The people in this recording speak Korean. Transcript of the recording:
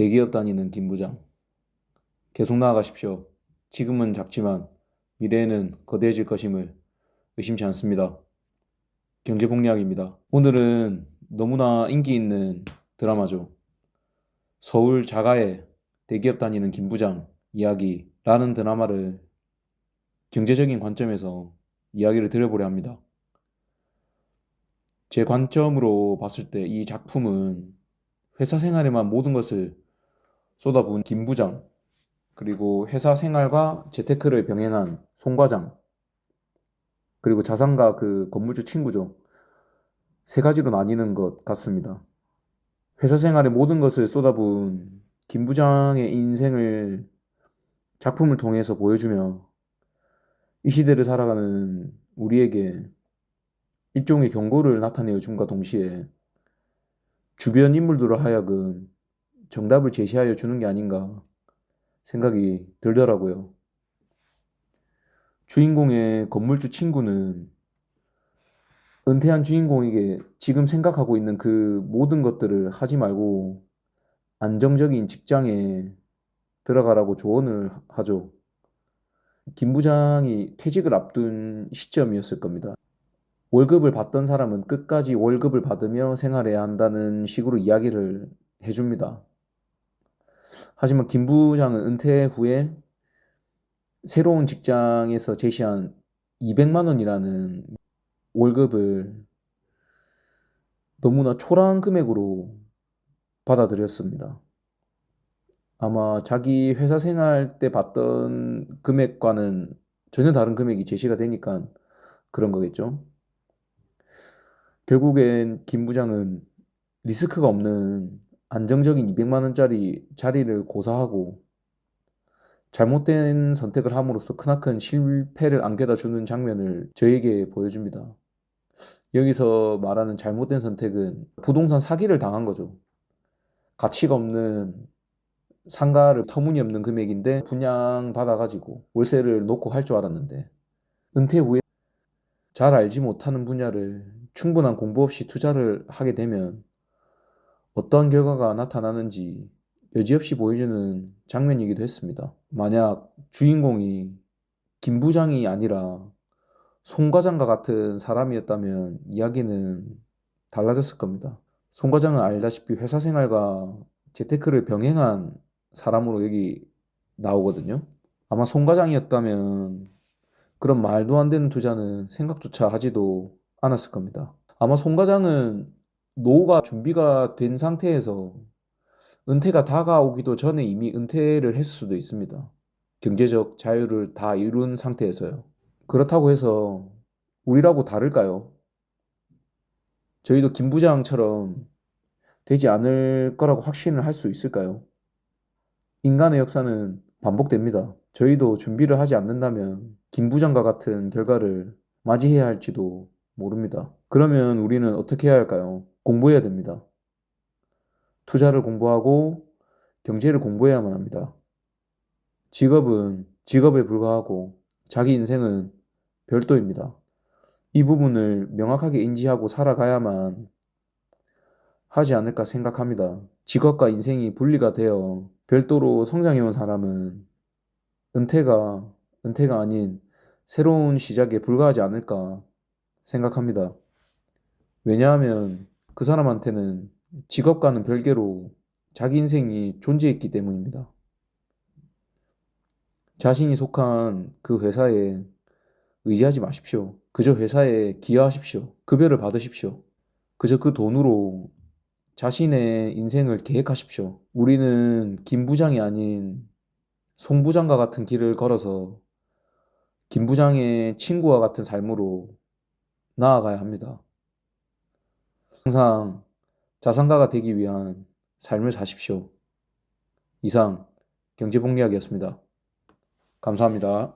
대기업 다니는 김 부장. 계속 나아가십시오. 지금은 작지만 미래에는 거대해질 것임을 의심치 않습니다. 경제복리학입니다. 오늘은 너무나 인기 있는 드라마죠. 서울 자가의 대기업 다니는 김 부장 이야기라는 드라마를 경제적인 관점에서 이야기를 드려보려 합니다. 제 관점으로 봤을 때 이 작품은 회사 생활에만 모든 것을 쏟아부은 김 부장, 그리고 회사 생활과 재테크를 병행한 송 과장, 그리고 자산가 그 건물주 친구죠. 세 가지로 나뉘는 것 같습니다. 회사 생활의 모든 것을 쏟아부은 김 부장의 인생을 작품을 통해서 보여주며 이 시대를 살아가는 우리에게 일종의 경고를 나타내어 줌과 동시에 주변 인물들로 하여금 정답을 제시하여 주는 게 아닌가 생각이 들더라고요. 주인공의 건물주 친구는 은퇴한 주인공에게 지금 생각하고 있는 그 모든 것들을 하지 말고 안정적인 직장에 들어가라고 조언을 하죠. 김 부장이 퇴직을 앞둔 시점이었을 겁니다. 월급을 받던 사람은 끝까지 월급을 받으며 생활해야 한다는 식으로 이야기를 해줍니다. 하지만 김 부장은 은퇴 후에 새로운 직장에서 제시한 200만 원이라는 월급을 너무나 초라한 금액으로 받아들였습니다. 아마 자기 회사 생활 때 받던 금액과는 전혀 다른 금액이 제시가 되니까 그런 거겠죠. 결국엔 김 부장은 리스크가 없는 안정적인 200만 원짜리 자리를 고사하고 잘못된 선택을 함으로써 크나큰 실패를 안겨다 주는 장면을 저에게 보여줍니다. 여기서 말하는 잘못된 선택은 부동산 사기를 당한 거죠. 가치가 없는 상가를 터무니없는 금액인데 분양 받아가지고 월세를 놓고 할 줄 알았는데 은퇴 후에 잘 알지 못하는 분야를 충분한 공부 없이 투자를 하게 되면 어떠한 결과가 나타나는지 여지없이 보여주는 장면이기도 했습니다. 만약 주인공이 김 부장이 아니라 송 과장과 같은 사람이었다면 이야기는 달라졌을 겁니다. 송 과장은 알다시피 회사 생활과 재테크를 병행한 사람으로 여기 나오거든요. 아마 송 과장이었다면 그런 말도 안 되는 투자는 생각조차 하지도 않았을 겁니다. 아마 송 과장은 노후가 준비가 된 상태에서 은퇴가 다가오기도 전에 이미 은퇴를 했을 수도 있습니다. 경제적 자유를 다 이룬 상태에서요. 그렇다고 해서 우리라고 다를까요? 저희도 김 부장처럼 되지 않을 거라고 확신을 할 수 있을까요? 인간의 역사는 반복됩니다. 저희도 준비를 하지 않는다면 김 부장과 같은 결과를 맞이해야 할지도 모릅니다. 그러면 우리는 어떻게 해야 할까요? 공부해야 됩니다. 투자를 공부하고 경제를 공부해야만 합니다. 직업은 직업에 불과하고 자기 인생은 별도입니다. 이 부분을 명확하게 인지하고 살아가야만 하지 않을까 생각합니다. 직업과 인생이 분리가 되어 별도로 성장해온 사람은 은퇴가, 은퇴가 아닌 새로운 시작에 불과하지 않을까 생각합니다. 왜냐하면 그 사람한테는 직업과는 별개로 자기 인생이 존재했기 때문입니다. 자신이 속한 그 회사에 의지하지 마십시오. 그저 회사에 기여하십시오. 급여를 받으십시오. 그저 그 돈으로 자신의 인생을 계획하십시오. 우리는 김 부장이 아닌 송 부장과 같은 길을 걸어서 김 부장의 친구와 같은 삶으로 나아가야 합니다. 항상 자산가가 되기 위한 삶을 사십시오. 이상 경제복리학이었습니다. 감사합니다.